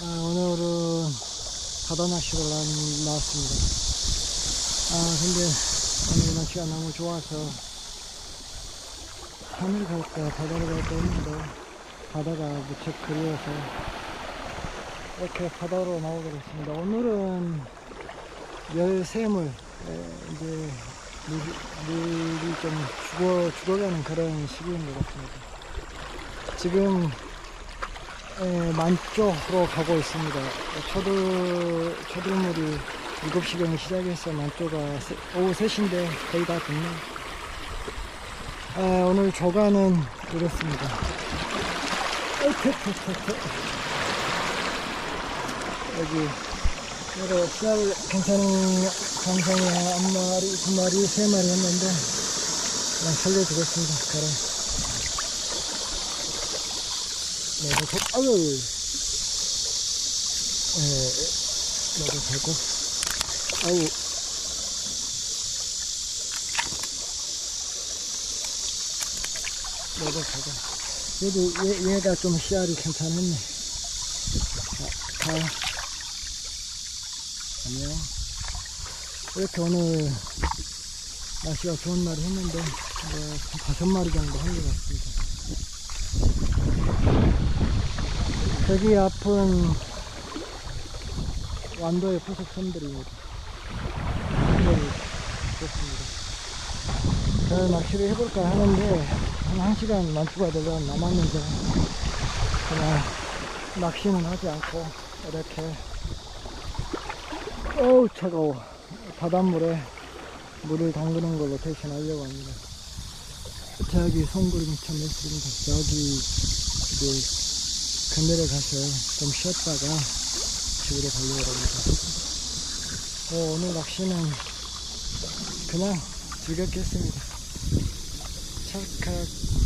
아, 오늘은 바다 낚시를 나- 나왔습니다. 아, 근데 오늘 날씨가 너무 좋아서 산을 갈까 바다를 갈까 했는데 바다가 무척 그리워서 이렇게 바다로 나오게 됐습니다. 오늘은 열샘물 에, 이제 물, 물이 좀 죽어 죽어가는 그런 시기인 것 같습니다. 지금 에, 만쪽으로 가고 있습니다. 초들, 초들물이 7시경에 시작해서 만조가 세- 오후 3시인데 거의 다 됐네. 아, 오늘 조가는 이렇습니다. 여기, 여기 씨알 괜찮은 감성이 한 마리, 두 마리, 세 마리 했는데, 그냥 살려주겠습니다. 가라. 네, 그, 아유, 예, 나도 가고, 아유, 나도 가고. 그래도 얘, 얘가 좀 씨알이 괜찮았네. 자, 가. 안녕. 이렇게 오늘 날씨가 좋은 날이 했는데, 뭐, 한 다섯 마리 정도 한 것 같습니다. 저기 앞은 완도의. 굉장히 좋습니다. 저 낚시를 해볼까 하는데 한 1시간 만추가 되려 남았는데 그냥 낚시는 하지 않고 이렇게 어우 차가워 바닷물에 물을 담그는 걸로 대신하려고 합니다. 저기 송구름천 있습니다. 여기 이제 그늘에 가서 좀 쉬었다가 집으로 가려고 합니다. 어, 오늘 낚시는 그냥 즐겁게 했습니다. 찰칵